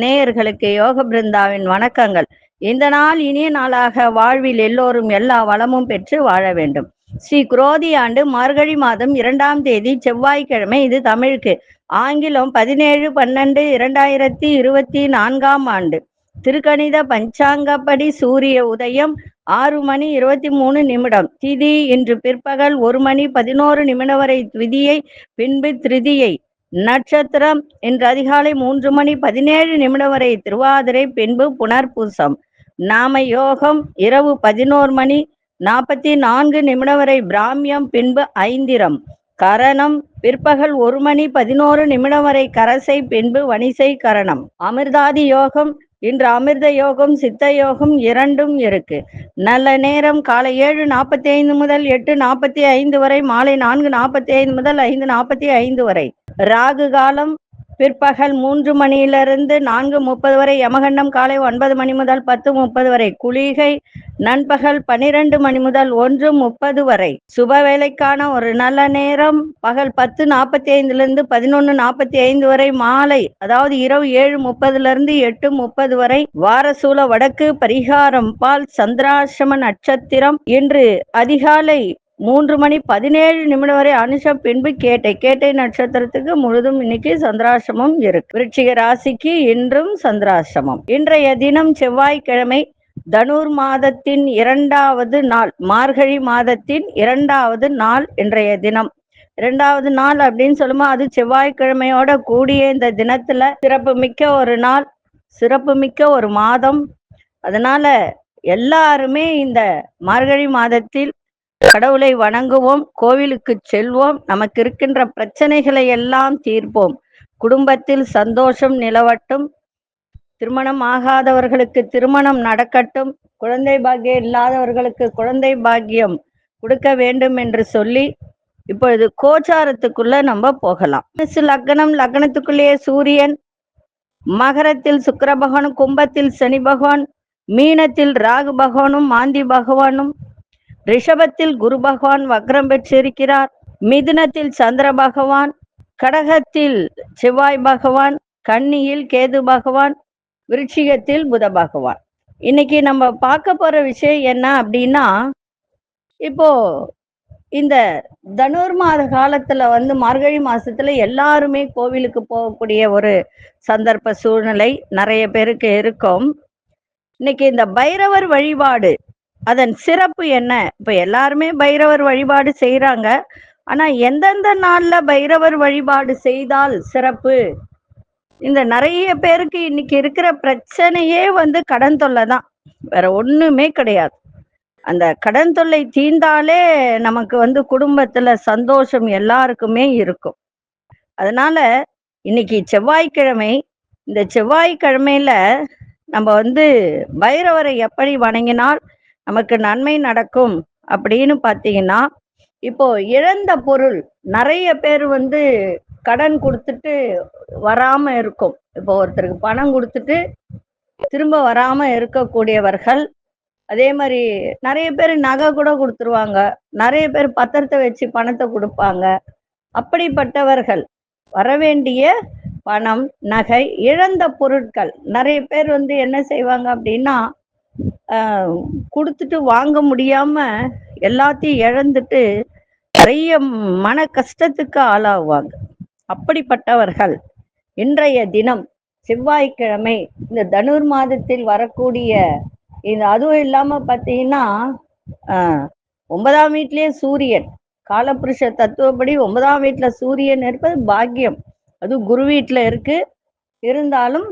நேயர்களுக்கு யோக பிருந்தாவின் வணக்கங்கள். இந்த நாள் இனிய நாளாக வாழ்வில் எல்லோரும் எல்லா வளமும் பெற்று வாழ வேண்டும். ஸ்ரீ குரோதி ஆண்டு மார்கழி மாதம் இரண்டாம் தேதி செவ்வாய்க்கிழமை இது தமிழுக்கு. ஆங்கிலம் பதினேழு பன்னெண்டு இரண்டாயிரத்தி இருபத்தி நான்காம் ஆண்டு. திருக்கணித பஞ்சாங்கப்படி சூரிய உதயம் ஆறு மணி இருபத்தி மூணு நிமிடம். திதி இன்று பிற்பகல் ஒரு மணி பதினோரு நிமிடம் வரை திதியை பின்பு திருதியை. நட்சத்திரம் இன்று அதிகாலை மூன்று மணி பதினேழு நிமிடம் வரை திருவாதிரை பின்பு புனர்பூசம். நாம யோகம் இரவு பதினோரு மணி நாற்பத்தி நான்கு நிமிடம் வரை பிராமியம் பின்பு ஐந்திரம். கரணம் பிற்பகல் ஒரு மணி பதினோரு நிமிடம் வரை கரசை பின்பு வணிசை கரணம். அமிர்தாதி யோகம் இன்று அமிர்த யோகம் சித்த யோகம் இரண்டும் இருக்கு. நல்ல நேரம் காலை ஏழு நாற்பத்தி ஐந்து முதல் எட்டு நாற்பத்தி ஐந்து வரை மாலை நான்கு நாற்பத்தி ஐந்து முதல் ஐந்து நாற்பத்தி ஐந்து வரை. ராகு காலம் பிற்பகல் மூன்று மணியிலிருந்து நான்கு முப்பது வரை யமகண்டம் காலை ஒன்பது மணி முதல் பத்து முப்பது வரை குளிகை நண்பகல் பனிரெண்டு மணி முதல் ஒன்று முப்பது வரை சுப வேலைக்கான ஒரு நல்ல நேரம். பகல் பத்து நாற்பத்தி ஐந்துலேருந்து பதினொன்று நாற்பத்தி ஐந்து வரை மாலை அதாவது இரவு ஏழு முப்பதுல இருந்து எட்டு முப்பது வரை வாரசூல வடக்கு பரிகாரம் பால் சந்திராசிரம நட்சத்திரம். இன்று அதிகாலை மூன்று மணி பதினேழு நிமிடம் வரை அனுஷம் பின்பு கேட்டை. கேட்டை நட்சத்திரத்துக்கு முழுதும் இன்னைக்கு சந்திராசிரமம் இருக்கு. விருச்சிக ராசிக்கு இன்றும் சந்திராசிரமம். இன்றைய தினம் செவ்வாய்க்கிழமை தனுர் மாதத்தின் இரண்டாவது நாள் மார்கழி மாதத்தின் இரண்டாவது நாள் இன்றைய தினம். இரண்டாவது நாள் அப்படின்னு சொல்லும்போது அது செவ்வாய்க்கிழமையோட கூடிய இந்த தினத்துல சிறப்பு மிக்க ஒரு நாள் சிறப்பு மிக்க ஒரு மாதம். அதனால எல்லாருமே இந்த மார்கழி மாதத்தில் கடவுளை வணங்குவோம் கோவிலுக்கு செல்வோம் நமக்கு இருக்கின்ற பிரச்சனைகளை எல்லாம் தீர்ப்போம். குடும்பத்தில் சந்தோஷம் நிலவட்டும் திருமணம் ஆகாதவர்களுக்கு திருமணம் நடக்கட்டும் குழந்தை பாக்கியம் இல்லாதவர்களுக்கு குழந்தை பாக்கியம் கொடுக்க வேண்டும் என்று சொல்லி இப்பொழுது கோச்சாரத்துக்குள்ள நம்ம போகலாம். லக்னம் லக்னத்துக்குள்ளேயே சூரியன் மகரத்தில் சுக்கர பகவானும் கும்பத்தில் சனி பகவான் மீனத்தில் ராகு பகவானும் மாந்தி பகவானும் ரிஷபத்தில் குரு பகவான் வக்ரம் பெற்றிருக்கிறார். மிதுனத்தில் சந்திர பகவான் கடகத்தில் செவ்வாய் பகவான் கன்னியில் கேது பகவான் விருட்சிகத்தில் புத பகவான். இன்னைக்கு நம்ம பார்க்க போற விஷயம் என்ன அப்படின்னா இப்போ இந்த தனுர் மாத காலத்துல வந்து மார்கழி மாசத்துல எல்லாருமே கோவிலுக்கு போகக்கூடிய ஒரு சந்தர்ப்ப சூழ்நிலை நிறைய பேருக்கு இருக்கும். இன்னைக்கு இந்த பைரவர் வழிபாடு அதன் சிறப்பு என்ன? இப்ப எல்லாருமே பைரவர் வழிபாடு செய்யறாங்க ஆனா எந்தெந்த நாள்ல பைரவர் வழிபாடு செய்தால் சிறப்பு? இந்த நிறைய பேருக்கு இன்னைக்கு இருக்கிற பிரச்சனையே வந்து கடன் தொல்லை தான். வேற ஒண்ணுமே கிடையாது. அந்த கடன் தொல்லை தீர்ந்தாலே நமக்கு வந்து குடும்பத்துல சந்தோஷம் எல்லாருக்குமே இருக்கும். அதனால இன்னைக்கு செவ்வாய்க்கிழமை இந்த செவ்வாய்க்கிழமையில நம்ம வந்து பைரவரை எப்படி வணங்கினால் நமக்கு நன்மை நடக்கும் அப்படின்னு பார்த்தீங்கன்னா இப்போ இழந்த பொருள் நிறைய பேர் வந்து கடன் கொடுத்துட்டு வராம இருக்கும். இப்போ ஒருத்தருக்கு பணம் கொடுத்துட்டு திரும்ப வராம இருக்கக்கூடியவர்கள் அதே மாதிரி நிறைய பேர் நகை கூட கொடுத்துருவாங்க. நிறைய பேர் பத்திரத்தை வச்சு பணத்தை கொடுப்பாங்க. அப்படிப்பட்டவர்கள் வரவேண்டிய பணம் நகை இழந்த பொருட்கள் நிறைய பேர் வந்து என்ன செய்வாங்க அப்படின்னா கொடுத்துட்டு வாங்க முடியாம எல்லாத்தையும் இழந்துட்டு நிறைய மன கஷ்டத்துக்கு ஆளாவாங்க. அப்படிப்பட்டவர்கள் இன்றைய தினம் செவ்வாய்க்கிழமை இந்த தனுர் மாதத்தில் வரக்கூடிய இந்த அதுவும் இல்லாம பார்த்தீங்கன்னா ஆஹ் ஒன்பதாம் வீட்லயே சூரியன் காலபுருஷ தத்துவப்படி ஒன்பதாம் வீட்டுல சூரியன் இருப்பது பாக்கியம். அது குரு வீட்டுல இருக்கு. இருந்தாலும்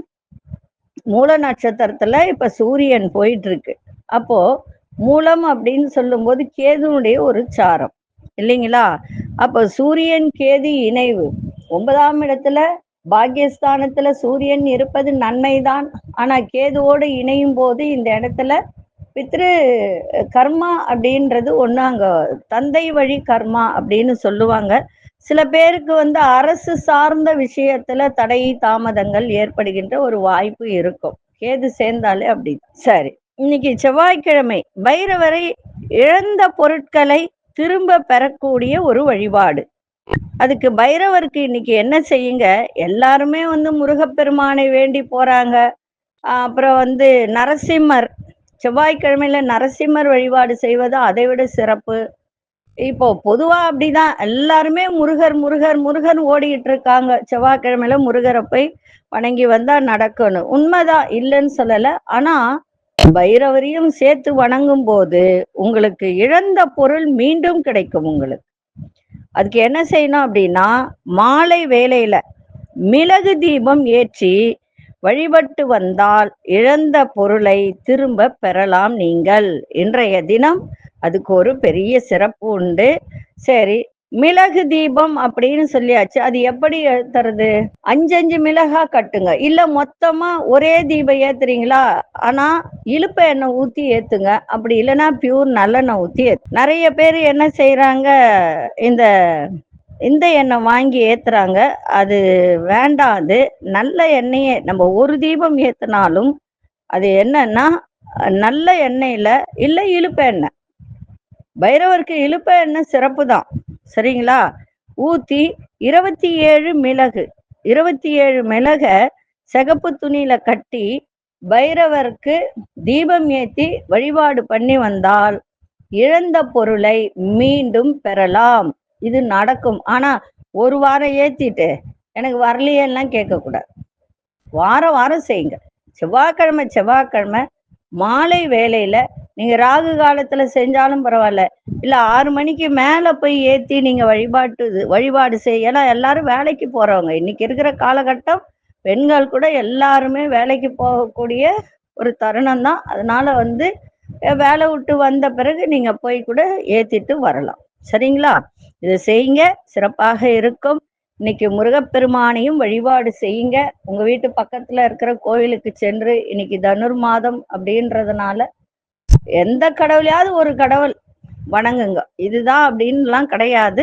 மூல நட்சத்திரத்துல இப்ப சூரியன் போயிட்டு இருக்கு அப்போ மூலம் அப்படின்னு சொல்லும்போது கேதுனுடைய ஒரு சாரம். இல்லைங்களா? அப்போ சூரியன் கேது இணைவு. ஒன்பதாம் இடத்துல பாக்கியஸ்தானத்துல சூரியன் இருப்பது நன்மைதான். ஆனா கேதுவோடு இணையும் போது இந்த இடத்துல பித்ரு கர்மா அப்படின்றது ஒன்று அங்க தந்தை வழி கர்மா அப்படின்னு சொல்லுவாங்க. சில பேருக்கு வந்து அரசு சார்ந்த விஷயத்துல தடை தாமதங்கள் ஏற்படுகின்ற ஒரு வாய்ப்பு இருக்கும். கேது சேர்ந்தாலே அப்படி சரி இன்னைக்கு செவ்வாய்க்கிழமை பைரவரை இழந்த பொருட்களை திரும்ப பெறக்கூடிய ஒரு வழிபாடு. அதுக்கு பைரவருக்கு இன்னைக்கு என்ன செய்யுங்க? எல்லாருமே வந்து முருகப்பெருமானை வேண்டி போறாங்க. அப்புறம் வந்து நரசிம்மர் செவ்வாய்க்கிழமையில நரசிம்மர் வழிபாடு செய்வது அதை விட சிறப்பு. இப்போ பொதுவா அப்படிதான் எல்லாருமே முருகர் முருகர் முருகர் ஓடிட்டு இருக்காங்க. செவ்வாய்க்கிழமையில முருகரை போய் வணங்கி வந்தா நடக்கணும். உண்மைதான் இல்லைன்னு சொல்லல. ஆனா பைரவரையும் சேர்த்து வணங்கும் போது உங்களுக்கு இழந்த பொருள் மீண்டும் கிடைக்கும் உங்களுக்கு. அதுக்கு என்ன செய்யணும் அப்படின்னா மாலை வேலையில மிளகு தீபம் ஏற்றி வழிபட்டு வந்தால் இழந்த பொருளை திரும்ப பெறலாம் நீங்கள். இன்றைய தினம் அதுக்கு ஒரு பெரிய சிறப்பு உண்டு. சரி மிளகு தீபம் அப்படின்னு சொல்லியாச்சு. அது எப்படி தருது அஞ்சஞ்சு மிளகா கட்டுங்க. இல்ல மொத்தமா ஒரே தீபம் ஏத்துறீங்களா? ஆனா இழுப்ப எண்ணெய் ஊத்தி ஏத்துங்க. அப்படி இல்லைன்னா பியூர் நல்லெண்ணெய் ஊத்தி ஏத்து. நிறைய பேர் என்ன செய்யறாங்க இந்த இந்த எண்ணெய் வாங்கி ஏத்துறாங்க. அது வேண்டாம். அது நல்ல எண்ணெயே. நம்ம ஒரு தீபம் ஏத்தினாலும் அது என்னன்னா நல்ல எண்ணெயில இல்ல இழுப்ப எண்ணெய். பைரவருக்கு இழுப்ப எண்ணெய் சிறப்பு தான் சரிங்களா? ஊத்தி இருபத்தி ஏழு மிளகு இருபத்தி ஏழு மிளக சிகப்பு துணியில கட்டி பைரவருக்கு தீபம் ஏத்தி வழிபாடு பண்ணி வந்தால் இழந்த பொருளை மீண்டும் பெறலாம். இது நடக்கும். ஆனா ஒரு வாரம் ஏத்திட்டு எனக்கு வரலையெல்லாம் கேட்க கூடாது வாரம் வாரம் செய்யுங்க. செவ்வாய்க்கிழமை செவ்வாய்க்கிழமை மாலை வேலையில நீங்க ராகு காலத்துல செஞ்சாலும் பரவாயில்ல. இல்ல ஆறு மணிக்கு மேல போய் ஏத்தி நீங்க வழிபாட்டு வழிபாடு செய்ய ஏன்னா எல்லாரும் வேலைக்கு போறவங்க. இன்னைக்கு இருக்கிற காலகட்டம் பெண்கள் கூட எல்லாருமே வேலைக்கு போகக்கூடிய ஒரு தருணம் தான் அதனால வந்து வேலை விட்டு வந்த பிறகு நீங்க போய் கூட ஏத்திட்டு வரலாம். சரிங்களா? இதை செய்யுங்க. சிறப்பாக இருக்கும். இன்னைக்கு முருகப்பெருமானையும் வழிபாடு செய்யுங்க. உங்க வீட்டு பக்கத்துல இருக்கிற கோயிலுக்கு சென்று இன்னைக்கு தனுர் மாதம் அப்படின்றதுனால எந்த கடவுளையாவது ஒரு கடவுள் வணங்குங்க. இதுதான் அப்படின்லாம் கிடையாது.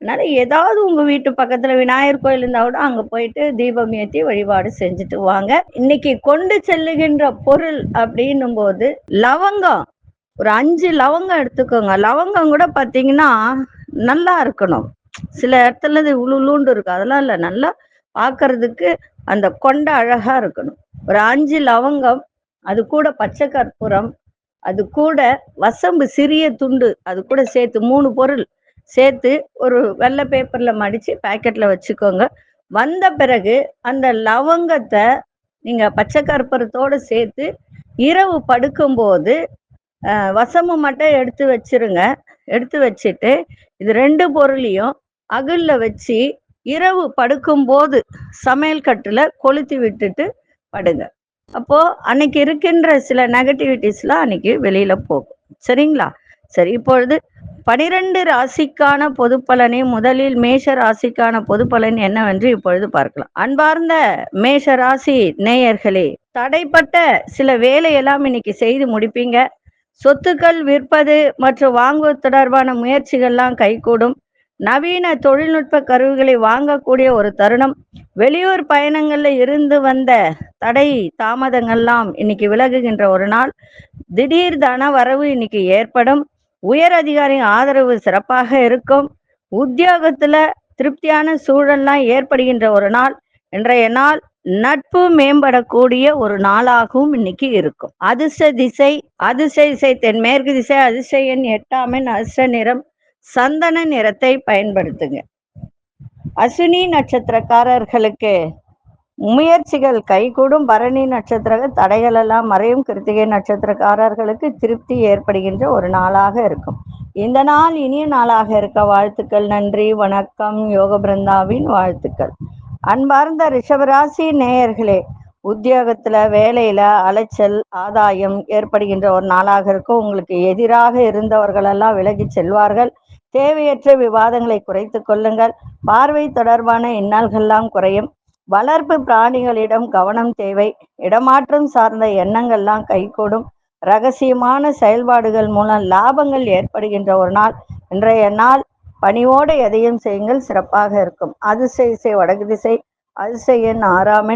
அதனால ஏதாவது உங்க வீட்டு பக்கத்துல விநாயகர் கோயில் இருந்தா கூட அங்க போயிட்டு தீபம் ஏத்தி வழிபாடு செஞ்சுட்டு வாங்க. இன்னைக்கு கொண்டு செல்லுகின்ற பொருள் அப்படின்னும் போது லவங்கம். ஒரு அஞ்சு லவங்கம் எடுத்துக்கோங்க. லவங்கம் கூட பாத்தீங்கன்னா நல்லா இருக்கணும். சில இடத்துல இது உளுண்டு இருக்கும். அதெல்லாம் இல்லை. நல்லா பாக்குறதுக்கு அந்த கொண்ட அழகா இருக்கணும். ஒரு அஞ்சு லவங்கம் அது கூட பச்சை கற்பூரம் அது கூட வசம்பு சிறிய துண்டு அது கூட சேர்த்து மூணு பொருள். சேர்த்து ஒரு வெள்ளை பேப்பர்ல மடிச்சு பேக்கெட்ல வச்சுக்கோங்க. வந்த பிறகு அந்த லவங்கத்தை நீங்க பச்சை கற்பூரத்தோட சேர்த்து இரவு படுக்கும்போது வசம்பு மட்டும் எடுத்து வச்சிருங்க. எடுத்து வச்சுட்டு இது ரெண்டு பொருளையும் அகல்ல வச்சு இரவு படுக்கும்போது சமையல் கட்டுல கொளுத்தி விட்டுட்டு படுங்க. அப்போ அன்னைக்கு இருக்கின்ற சில நெகட்டிவிட்டிஸ்லாம் அன்னைக்கு வெளியில போகும். சரிங்களா? சரி இப்பொழுது பனிரெண்டு ராசிக்கான பொது பலனை முதலில் மேஷ ராசிக்கான பொது பலன் என்னவென்று இப்பொழுது பார்க்கலாம். அன்பார்ந்த மேஷ ராசி நேயர்களே தடைப்பட்ட சில வேலையெல்லாம் இன்னைக்கு செய்து முடிப்பீங்க. சொத்துக்கள் விற்பது மற்றும் வாங்குவது தொடர்பான முயற்சிகள்லாம் கைகூடும். நவீன தொழில்நுட்ப கருவிகளை வாங்கக்கூடிய ஒரு தருணம். வெளியூர் பயணங்கள்ல இருந்து வந்த தடை தாமதங்கள்லாம் இன்னைக்கு விலகுகின்ற ஒரு நாள். திடீர் தன வரவு இன்னைக்கு ஏற்படும். உயர் அதிகாரியின் ஆதரவு சிறப்பாக இருக்கும். உத்தியோகத்துல திருப்தியான சூழல்லாம் ஏற்படுகின்ற ஒரு நாள். இன்றைய நாள் நட்பு மேம்படக்கூடிய ஒரு நாளாகவும் இன்னைக்கு இருக்கும். அதிர்ஷ்ட திசை அதிர்ஷ்ட திசை தென்மேற்கு திசை அதிர்ஷ்ட எண் எட்டாமின் அதிர்ஷ்ட நிறம். சந்தன நிறத்தை பயன்படுத்துங்க. அஸ்வினி நட்சத்திரக்காரர்களுக்கு முயற்சிகள் கைகூடும் பரணி நட்சத்திர தடைகள் எல்லாம் மறையும் கிருத்திகை நட்சத்திரக்காரர்களுக்கு திருப்தி ஏற்படுகின்ற ஒரு நாளாக இருக்கும். இந்த நாள் இனிய நாளாக இருக்க வாழ்த்துக்கள் நன்றி வணக்கம் யோக பிருந்தாவின் வாழ்த்துக்கள். அன்பார்ந்த ரிஷபராசி நேயர்களே உத்தியோகத்துல வேலையில அலைச்சல் ஆதாயம் ஏற்படுகின்ற ஒரு நாளாக இருக்கும். உங்களுக்கு எதிராக இருந்தவர்களெல்லாம் விலகி செல்வார்கள். தேவையற்ற விவாதங்களை குறைத்து கொள்ளுங்கள். பார்வை தொடர்பான இன்னல்கள்லாம் குறையும். வளர்ப்பு பிராணிகளிடம் கவனம் தேவை. இடமாற்றம் சார்ந்த எண்ணங்கள்லாம் கைகூடும். ரகசியமான செயல்பாடுகள் மூலம் லாபங்கள் ஏற்படுகின்ற ஒரு நாள். இன்றைய நாள் பணிவோடு எதையும் செய்யுங்கள் சிறப்பாக இருக்கும். அதிர்ஷ்ட இசை வடகு திசை அதிர்ஷ்ட எண் ஆறாம்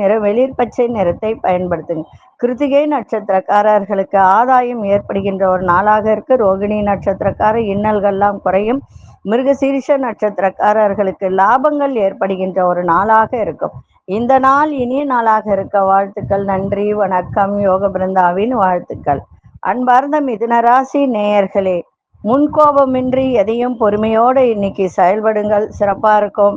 நிற வெளிர் பச்சை நிறத்தை பயன்படுத்துங்க. கிருத்திகை நட்சத்திரக்காரர்களுக்கு ஆதாயம் ஏற்படுகின்ற ஒரு நாளாக இருக்கு. ரோகிணி நட்சத்திரக்கார இன்னல்கள்லாம் குறையும். மிருகசீரிஷ நட்சத்திரக்காரர்களுக்கு லாபங்கள் ஏற்படுகின்ற ஒரு நாளாக இருக்கும். இந்த நாள் இனிய நாளாக இருக்க வாழ்த்துக்கள். நன்றி வணக்கம். யோக பிருந்தாவின் வாழ்த்துக்கள். அன்பார்ந்த மிதுனராசி நேயர்களே முன்கோபமின்றி எதையும் பொறுமையோடு இன்னைக்கு செயல்படுங்கள். சிறப்பா இருக்கும்.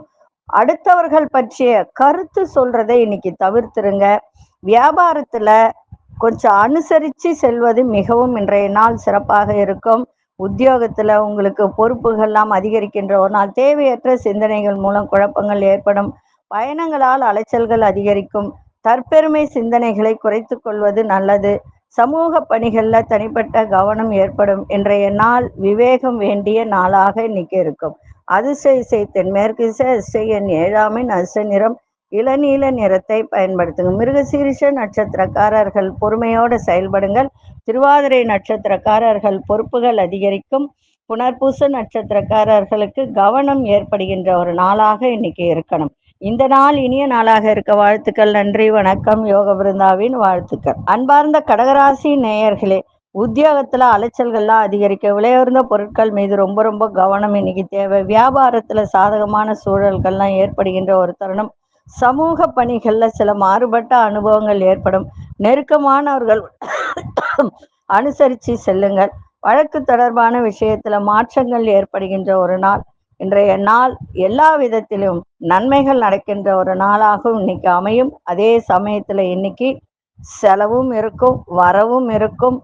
அடுத்தவர்கள் பற்றிய கருத்து சொல்றதை இன்னைக்கு தவிர்த்துருங்க. வியாபாரத்துல கொஞ்சம் அனுசரித்து செல்வது மிகவும் இன்றைய நாள் சிறப்பாக இருக்கும். உத்தியோகத்துல உங்களுக்கு பொறுப்புகள்லாம் அதிகரிக்கின்ற ஒரு நாள். தேவையற்ற சிந்தனைகள் மூலம் குழப்பங்கள் ஏற்படும். பயணங்களால் அலைச்சல்கள் அதிகரிக்கும். தற்பெருமை சிந்தனைகளை குறைத்து கொள்வது நல்லது. சமூக பணிகள்ல தனிப்பட்ட கவனம் ஏற்படும். இன்றைய நாள் விவேகம் வேண்டிய நாளாக இன்னைக்கு இருக்கும். அதிசய இசை தென்மேற்கு என் ஏழாமின் அச நிறம் இளநீல நிறத்தை பயன்படுத்துங்க மிருகசீரிஷ நட்சத்திரக்காரர்கள் பொறுமையோடு செயல்படுங்கள். திருவாதிரை நட்சத்திரக்காரர்கள் பொறுப்புகள் அதிகரிக்கும். புனர்பூச நட்சத்திரக்காரர்களுக்கு கவனம் ஏற்படுகின்ற ஒரு நாளாக இன்னைக்கு இருக்கணும். இந்த நாள் இனிய நாளாக இருக்க வாழ்த்துக்கள் நன்றி வணக்கம். யோக பிருந்தாவின் வாழ்த்துக்கள். அன்பார்ந்த கடகராசி நேயர்களே உத்தியோகத்துல அலைச்சல்கள்லாம் அதிகரிக்க விலையுறந்த பொருட்கள் மீது ரொம்ப ரொம்ப கவனம் இன்னைக்கு தேவை. வியாபாரத்துல சாதகமான சூழல்கள்லாம் ஏற்படுகின்ற ஒரு தருணம். சமூக பணிகள்ல சில மாறுபட்ட அனுபவங்கள் ஏற்படும். நெருக்கமானவர்கள் அனுசரிச்சு செல்லுங்கள். வழக்கு தொடர்பான விஷயத்துல மாற்றங்கள் ஏற்படுகின்ற ஒரு நாள். இன்றைய நாள் எல்லா விதத்திலும் நன்மைகள் நடக்கின்ற ஒரு நாளாகவும் இன்னைக்கு அமையும். அதே சமயத்துல இன்னைக்கு செலவும் இருக்கும் வரவும் இருக்கும்.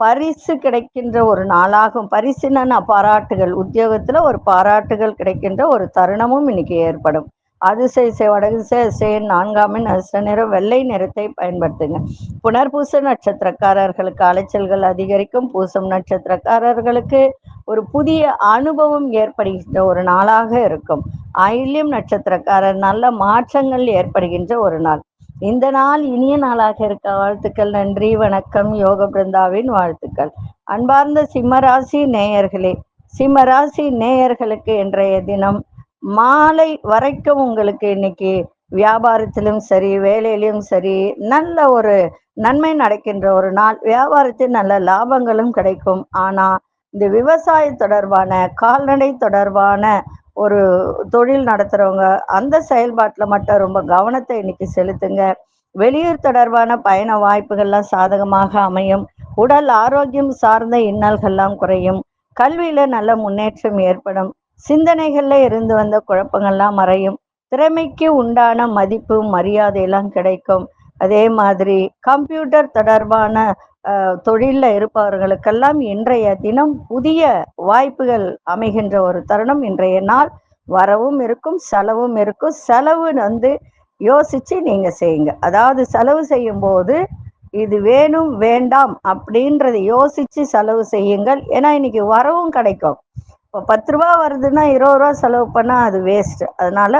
பரிசு கிடைக்கின்ற ஒரு நாளாகும். பரிசுன பாராட்டுகள். உத்தியோகத்துல ஒரு பாராட்டுகள் கிடைக்கின்ற ஒரு தருணமும் இன்னைக்கு ஏற்படும். அதிசய வடதிசை நான்காமின் அதிர்ஷ்ட நிறம் வெள்ளை நிறத்தை பயன்படுத்துங்க. புனர்பூச நட்சத்திரக்காரர்களுக்கு அலைச்சல்கள் அதிகரிக்கும். பூசம் நட்சத்திரக்காரர்களுக்கு ஒரு புதிய அனுபவம் ஏற்படுகின்ற ஒரு நாளாக இருக்கும். ஆயில்யம் நட்சத்திரக்காரர் நல்ல மாற்றங்கள் ஏற்படுகின்ற ஒரு நாள். இந்த நாள் இனிய நாளாக இருக்க வாழ்த்துக்கள் நன்றி வணக்கம் யோக பிருந்தாவின் வாழ்த்துக்கள். அன்பார்ந்த சிம்மராசி நேயர்களே சிம்மராசி நேயர்களுக்கு இன்றைய தினம் மாலை வரைக்கும் உங்களுக்கு இன்னைக்கு வியாபாரத்திலும் சரி வேலையிலும் சரி நல்ல ஒரு நன்மை நடக்கின்ற ஒரு நாள். வியாபாரத்தில் நல்ல லாபங்களும் கிடைக்கும். ஆனா இந்த விவசாய தொடர்பான கால்நடை தொடர்பான ஒரு தொழில் நடத்துறவங்க அந்த செயல்பாட்டில் மட்டும் ரொம்ப கவனத்தை இன்னைக்கு செலுத்துங்க. வெளியூர் தொடர்பான பயண வாய்ப்புகள்லாம் சாதகமாக அமையும். உடல் ஆரோக்கியம் சார்ந்த இன்னல்கள்லாம் குறையும். கல்வியில நல்ல முன்னேற்றம் ஏற்படும். சிந்தனைகள்ல இருந்து வந்த குழப்பங்கள்லாம் மறையும். திறமைக்கு உண்டான மதிப்பு மரியாதையெல்லாம் கிடைக்கும். அதே மாதிரி கம்ப்யூட்டர் தொடர்பான தொழிலில் இருப்பவர்களுக்கெல்லாம் இன்றைய தினம் புதிய வாய்ப்புகள் அமைகின்ற ஒரு தருணம். இன்றைய நாள் வரவும் இருக்கும் செலவும் இருக்கும். செலவு வந்து யோசிச்சு நீங்க செய்யுங்க. அதாவது செலவு செய்யும் போது இது வேணும் வேண்டாம் அப்படின்றத யோசிச்சு செலவு செய்யுங்கள். ஏன்னா இன்னைக்கு வரவும் கிடைக்கும். இப்போ பத்து ரூபா வருதுன்னா இருபது ரூபா செலவு பண்ணா அது வேஸ்ட் அதனால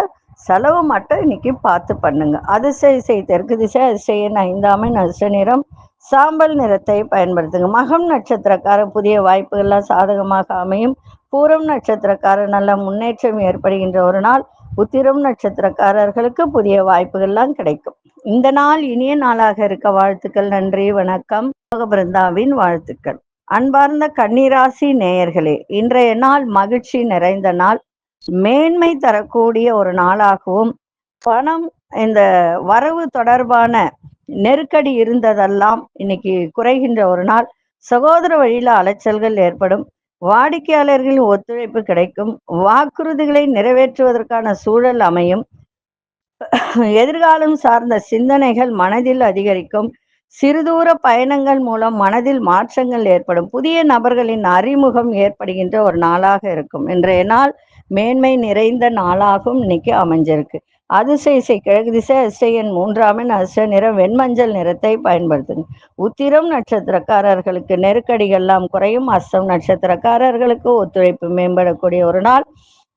செலவு மட்டும் இன்னைக்கு பார்த்து பண்ணுங்க. அதிசய செய் தெற்கு திசை அதிசயன் ஐந்தாமை நஷ்ட நிறம் சாம்பல் நிறத்தை பயன்படுத்துங்க. மகம் நட்சத்திரக்கார புதிய வாய்ப்புகள்லாம் சாதகமாக அமையும். பூரம் நட்சத்திரக்கார நல்ல முன்னேற்றம் ஏற்படுகின்ற ஒரு நாள். உத்திரம் நட்சத்திரக்காரர்களுக்கு புதிய வாய்ப்புகள்லாம் கிடைக்கும். இந்த நாள் இனிய நாளாக இருக்க வாழ்த்துக்கள் நன்றி வணக்கம். பிருந்தாவின் வாழ்த்துக்கள். அன்பார்ந்த கன்னிராசி நேயர்களே இன்றைய நாள் மகிழ்ச்சி நிறைந்த நாள். மேன்மை தரக்கூடிய ஒரு நாளாகவும் பணம் இந்த வரவு தொடர்பான நெருக்கடி இருந்ததெல்லாம் இன்னைக்கு குறைகின்ற ஒரு நாள். சகோதர வழியில அலைச்சல்கள் ஏற்படும். வாடிக்கையாளர்களின் ஒத்துழைப்பு கிடைக்கும். வாக்குறுதிகளை நிறைவேற்றுவதற்கான சூழல் அமையும். எதிர்காலம் சார்ந்த சிந்தனைகள் மனதில் அதிகரிக்கும். சிறுதூர பயணங்கள் மூலம் மனதில் மாற்றங்கள் ஏற்படும். புதிய நபர்களின் அறிமுகம் ஏற்படுகின்ற ஒரு நாளாக இருக்கும். இன்றைய நாள் மேன்மை நிறைந்த நாளாகவும் இன்னைக்கு அமைஞ்சிருக்கு. அதிசய இசை கிழக்கு திசை அஷ்டையன் மூன்றாமின் அஷ்ட நிறம் வெண்மஞ்சள் நிறத்தை பயன்படுத்துங்க உத்திரம் நட்சத்திரக்காரர்களுக்கு நெருக்கடிகள்லாம் குறையும். அஸ்தம் நட்சத்திரக்காரர்களுக்கு ஒத்துழைப்பு மேம்படக்கூடிய ஒரு நாள்.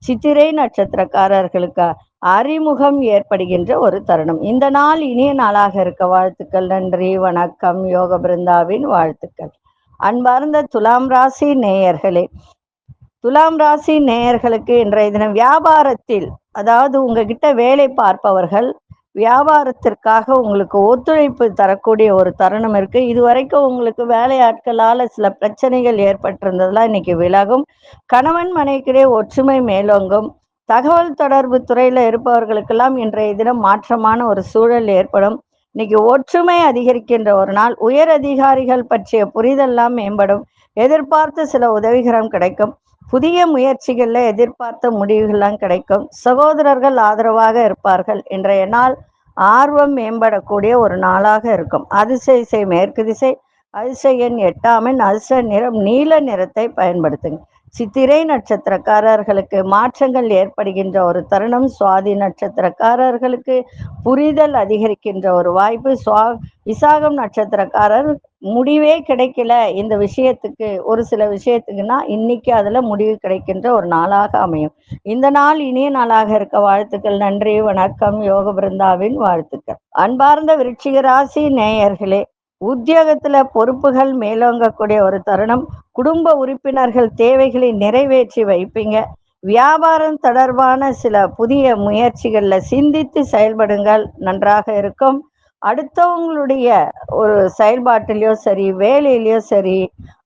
சித்திரை நட்சத்திரக்காரர்களுக்கு அறிமுகம் ஏற்படுகின்ற ஒரு தருணம். இந்த நாள் இனிய நாளாக இருக்க வாழ்த்துக்கள். நன்றி வணக்கம். யோக பிருந்தாவின் வாழ்த்துக்கள். அன்பார்ந்த துலாம் ராசி நேயர்களே துலாம் ராசி நேயர்களுக்கு இன்றைய தினம் வியாபாரத்தில் அதாவது உங்ககிட்ட வேலை பார்ப்பவர்கள் வியாபாரத்திற்காக உங்களுக்கு ஒத்துழைப்பு தரக்கூடிய ஒரு தருணம் இருக்கு. இதுவரைக்கும் உங்களுக்கு வேலையாட்களால சில பிரச்சனைகள் ஏற்பட்டிருந்ததெல்லாம் இன்னைக்கு விலகும். கணவன் மனைக்கிடையே ஒற்றுமை மேலோங்கும். தகவல் தொடர்பு துறையில இருப்பவர்களுக்கெல்லாம் இன்றைய தினம் மாற்றமான ஒரு சூழல் ஏற்படும். இன்னைக்கு ஒற்றுமை அதிகரிக்கின்ற ஒரு நாள் உயர் அதிகாரிகள் பற்றிய புரிதெல்லாம் மேம்படும். எதிர்பார்த்த சில உதவிகரம் கிடைக்கும். புதிய முயற்சிகள்ல எதிர்பார்த்த முடிவுகள்லாம் கிடைக்கும். சகோதரர்கள் ஆதரவாக இருப்பார்கள். இன்றைய நாள் ஆர்வம் மேம்படக்கூடிய ஒரு நாளாக இருக்கும். அதிசய இசை மேற்கு திசை அதிசயன் எட்டாமின் அதிர்ஷ்ட நிறம் நீல நிறத்தை பயன்படுத்துங்க. சித்திரை நட்சத்திரக்காரர்களுக்கு மாற்றங்கள் ஏற்படுகின்ற ஒரு தருணம். சுவாதி நட்சத்திரக்காரர்களுக்கு புரிதல் அதிகரிக்கின்ற ஒரு வாய்ப்பு. சுவா விசாகம் நட்சத்திரக்காரர் முடிவே கிடைக்கல. இந்த விஷயத்துக்கு ஒரு சில விஷயத்துக்குன்னா இன்னைக்கு அதுல முடிவு கிடைக்கின்ற ஒரு நாளாக அமையும். இந்த நாள் இனிய நாளாக இருக்க வாழ்த்துக்கள் நன்றி வணக்கம். யோக பிருந்தாவின் வாழ்த்துக்கள். அன்பார்ந்த விருட்சிக ராசி நேயர்களே உத்தியோகத்துல பொறுப்புகள் மேலோங்கக்கூடிய ஒரு தருணம். குடும்ப உறுப்பினர்கள் தேவைகளை நிறைவேற்றி வைப்பீங்க. வியாபாரம் தொடர்பான சில புதிய முயற்சிகள்ல சிந்தித்து செயல்படுங்கள். நன்றாக இருக்கும். அடுத்தவங்களுடைய ஒரு செயல்பாட்டிலையோ சரி வேலையிலையோ சரி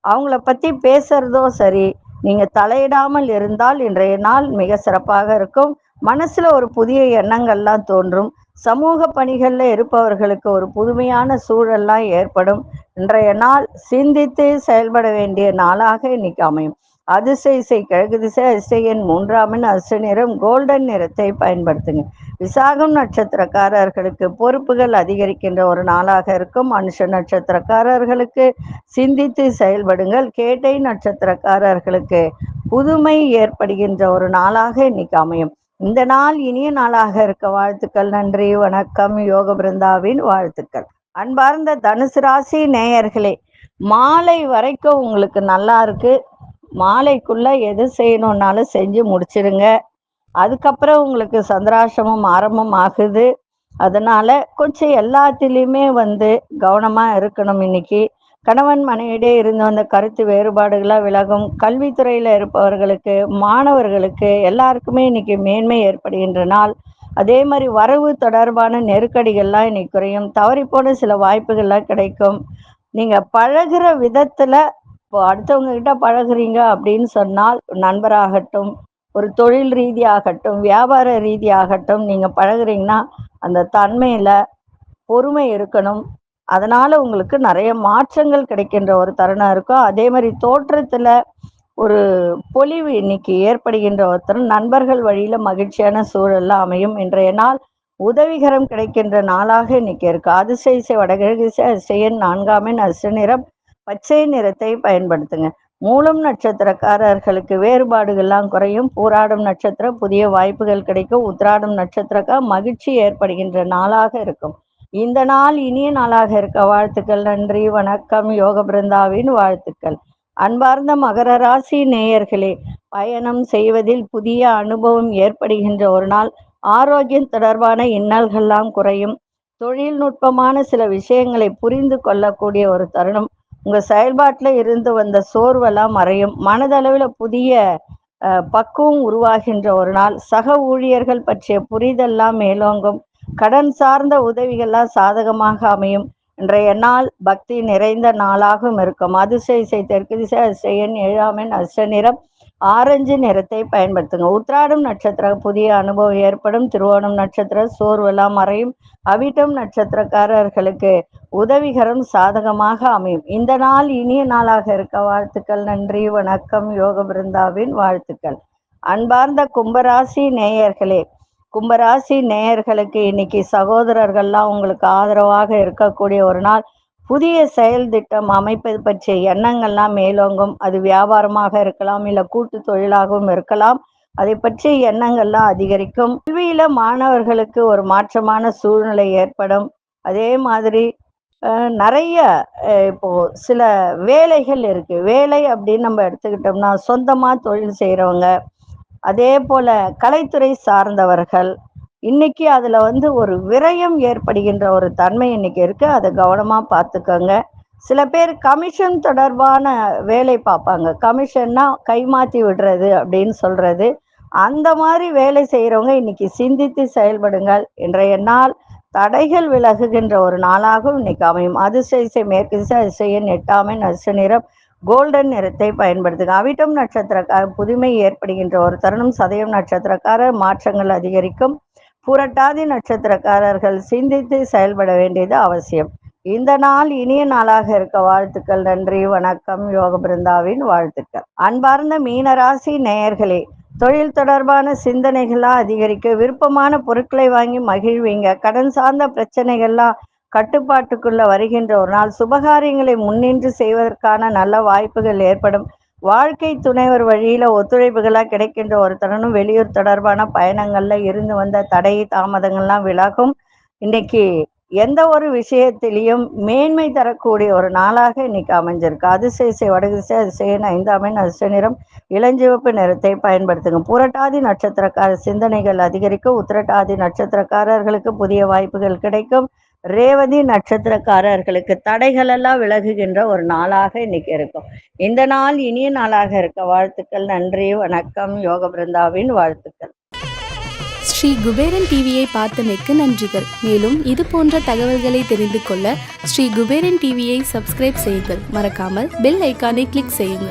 அவங்கள பத்தி பேசுறதோ சரி நீங்க தலையிடாமல் இருந்தால் இன்றைய நாள் மிக சிறப்பாக இருக்கும். மனசுல ஒரு புதிய எண்ணங்கள்லாம் தோன்றும். சமூக பணிகளில் இருப்பவர்களுக்கு ஒரு புதுமையான சூழல்லாம் ஏற்படும். இன்றைய நாள் சிந்தித்து செயல்பட வேண்டிய நாளாக இன்னைக்கு அமையும். அதிசய இசை கிழக்கு திசை அதிசயன் மூன்றாமின் அதிர்ஷ்ட நிறம் கோல்டன் நிறத்தை பயன்படுத்துங்க. விசாகம் நட்சத்திரக்காரர்களுக்கு பொறுப்புகள் அதிகரிக்கின்ற ஒரு நாளாக இருக்கும். மனுஷ நட்சத்திரக்காரர்களுக்கு சிந்தித்து செயல்படுங்கள். கேட்டை நட்சத்திரக்காரர்களுக்கு புதுமை ஏற்படுகின்ற ஒரு நாளாக இன்னைக்கு அமையும். இந்த நாள் இனிய நாளாக இருக்க வாழ்த்துக்கள் நன்றி வணக்கம் யோக பிருந்தாவின் வாழ்த்துக்கள். அன்பார்ந்த தனுசு ராசி நேயர்களே மாலை வரைக்கும் உங்களுக்கு நல்லா இருக்கு. மாலைக்குள்ள எது செய்யணும்னாலும் செஞ்சு முடிச்சிடுங்க அதுக்கப்புறம் உங்களுக்கு சந்திராசிரமம் ஆரம்பம் ஆகுது. அதனால கொஞ்சம் எல்லாத்திலையுமே வந்து கவனமா இருக்கணும் இன்னைக்கு. கணவன் மனைவியிடையே இருந்து வந்த கருத்து வேறுபாடுகளாக விலகும். கல்வித்துறையில் இருப்பவர்களுக்கு மாணவர்களுக்கு எல்லாருக்குமே இன்னைக்கு மேன்மை ஏற்படுகின்ற நாள். அதே மாதிரி வரவு தொடர்பான நெருக்கடிகள்லாம் இன்னைக்கு குறையும். தவறிப்போன சில வாய்ப்புகள்லாம் கிடைக்கும். நீங்க பழகுற விதத்தில் இப்போ அடுத்தவங்க கிட்ட பழகுறீங்க அப்படின்னு சொன்னால் நண்பராகட்டும் ஒரு தொழில் ரீதியாகட்டும் வியாபார ரீதியாகட்டும் நீங்கள் பழகுறீங்கன்னா அந்த தன்மையில் பொறுமை இருக்கணும். அதனால உங்களுக்கு நிறைய மாற்றங்கள் கிடைக்கின்ற ஒரு தருணம் இருக்கும். அதே மாதிரி தோற்றத்துல ஒரு பொலிவு இன்னைக்கு ஏற்படுகின்ற ஒருத்தர் நண்பர்கள் வழியில மகிழ்ச்சியான சூழல்ல அமையும். இன்றைய நாள் உதவிகரம் கிடைக்கின்ற நாளாக இன்னைக்கு இருக்கு. அதிசய வடகிழக்கு அதிசயன் நான்காமின் அசு நிறம் பச்சை நிறத்தை பயன்படுத்துங்க. மூலம் நட்சத்திரக்காரர்களுக்கு வேறுபாடுகள்லாம் குறையும். பூராடும் நட்சத்திரம் புதிய வாய்ப்புகள் கிடைக்கும். உத்ராடும் நட்சத்திரக்கா மகிழ்ச்சி ஏற்படுகின்ற நாளாக இருக்கும். இந்த நாள் இனிய நாளாக இருக்க வாழ்த்துக்கள் நன்றி வணக்கம் யோக பிருந்தாவின் வாழ்த்துக்கள். அன்பார்ந்த மகர ராசி நேயர்களே பயணம் செய்வதில் புதிய அனுபவம் ஏற்படுகின்ற ஒரு நாள். ஆரோக்கியம் தொடர்பான இன்னல்கள்லாம் குறையும். தொழில்நுட்பமான சில விஷயங்களை புரிந்து கொள்ளக்கூடிய ஒரு தருணம். உங்க செயல்பாட்டுல இருந்து வந்த சோர்வெல்லாம் மறையும். மனதளவுல புதிய பக்குவம் உருவாகின்ற ஒரு நாள். சக ஊழியர்கள் பற்றிய புரிதெல்லாம் மேலோங்கும். கடன் சார்ந்த உதவிகள்லாம் சாதகமாக அமையும். இன்றைய நாள் பக்தி நிறைந்த நாளாகவும் இருக்கும். அதிசய இசை தெற்கு திசை அதிசயன் ஏழாமின் அஷ்ட நிறம் ஆரஞ்சு நிறத்தை பயன்படுத்துங்க. உத்ராடம் நட்சத்திரம் புதிய அனுபவம் ஏற்படும். திருவோணம் நட்சத்திரம் சோர்வெல்லாம் மறையும். அவிட்டம் நட்சத்திரக்காரர்களுக்கு உதவிகரம் சாதகமாக அமையும். இந்த நாள் இனிய நாளாக இருக்க வாழ்த்துக்கள் நன்றி வணக்கம் யோக பிருந்தாவின் வாழ்த்துக்கள். அன்பார்ந்த கும்பராசி நேயர்களே கும்பராசி நேயர்களுக்கு இன்னைக்கு சகோதரர்கள்லாம் உங்களுக்கு ஆதரவாக இருக்கக்கூடிய ஒரு நாள். புதிய செயல் திட்டம் அமைப்பது பற்றிய எண்ணங்கள்லாம் மேலோங்கும். அது வியாபாரமாக இருக்கலாம் இல்லை கூட்டு தொழிலாகவும் இருக்கலாம். அதை பற்றிய எண்ணங்கள்லாம் அதிகரிக்கும். கல்வியில மாணவர்களுக்கு ஒரு மாற்றமான சூழ்நிலை ஏற்படும். அதே மாதிரி நிறைய இப்போ சில வேலைகள் இருக்கு. வேலை அப்படின்னு நம்ம எடுத்துக்கிட்டோம்னா சொந்தமா தொழில் செய்யறவங்க அதே போல கலைத்துறை சார்ந்தவர்கள் இன்னைக்கு அதுல வந்து ஒரு விரயம் ஏற்படுகின்ற ஒரு தன்மை இன்னைக்கு இருக்கு. அதை கவனமா பார்த்துக்கோங்க. சில பேர் கமிஷன் தொடர்பான வேலை பார்ப்பாங்க. கமிஷன்னா கைமாத்தி விடுறது அப்படின்னு சொல்றது. அந்த மாதிரி வேலை செய்யறவங்க இன்னைக்கு சிந்தித்து செயல்படுங்கள். இன்றைய நாள் தடைகள் விலகுகின்ற ஒரு நாளாகவும் இன்னைக்கு அமையும். அதிசய மேற்கு திசை அதிசயன் எட்டாமை நசு நிறம் கோல்டன் நிறத்தை பயன்படுத்துங்க. அவிட்டம் நட்சத்திரக்கார புதுமை ஏற்படுகின்ற ஒரு தருணம். சதயம் நட்சத்திரக்காரர் மாற்றங்கள் அதிகரிக்கும். புரட்டாதி நட்சத்திரக்காரர்கள் சிந்தித்து செயல்பட வேண்டியது அவசியம். இந்த நாள் இனிய நாளாக இருக்க வாழ்த்துக்கள். நன்றி வணக்கம். யோக பிருந்தாவின் வாழ்த்துக்கள். அன்பார்ந்த மீனராசி நேயர்களே தொழில் தொடர்பான சிந்தனைகள்லாம் அதிகரிக்க விருப்பமான பொருட்களை வாங்கி மகிழ்வீங்க. கடன் சார்ந்த பிரச்சனைகள்லாம் கட்டுப்பாட்டுக்குள்ள வருகின்ற ஒரு நாள் சுபகாரியங்களை முன்னின்று செய்வதற்கான நல்ல வாய்ப்புகள் ஏற்படும். வாழ்க்கை துணைவர் வழியில ஒத்துழைப்புகளாக கிடைக்கின்ற ஒரு தருணம் வெளியூர் தொடர்பான பயணங்கள்ல இருந்து வந்த தடை தாமதங்கள்லாம் விலகும். இன்னைக்கு எந்த ஒரு விஷயத்திலையும் மேன்மை தரக்கூடிய ஒரு நாளாக இன்னைக்கு அமைஞ்சிருக்கு. அதிசயசை வடதிசை அதிசயன் ஐந்தாமின் அதிர்ஷ்ட நிறம் இளஞ்சிவப்பு நிறத்தை பயன்படுத்துங்க. புரட்டாதி நட்சத்திரக்கார சிந்தனைகள் அதிகரிக்கும் உத்திரட்டாதி நட்சத்திரக்காரர்களுக்கு புதிய வாய்ப்புகள் கிடைக்கும். ரேவதி நட்சத்திரக்காரர்களுக்கு தடைகள் எல்லாம் விலகுகின்ற ஒரு நாளாக இன்னைக்கு இருக்கும். இந்த நாள் இனிய நாளாக இருக்க வாழ்த்துக்கள் நன்றி வணக்கம் யோக பிருந்தாவின் வாழ்த்துக்கள். ஸ்ரீ குபேரன் டிவியை பார்த்தமைக்கு நன்றிகள். மேலும் இது போன்ற தகவல்களை தெரிந்து கொள்ள ஸ்ரீ குபேரன் டிவியை சப்ஸ்கிரைப் செய்யுங்கள். மறக்காமல் பெல் ஐக்கானை கிளிக் செய்யுங்கள்.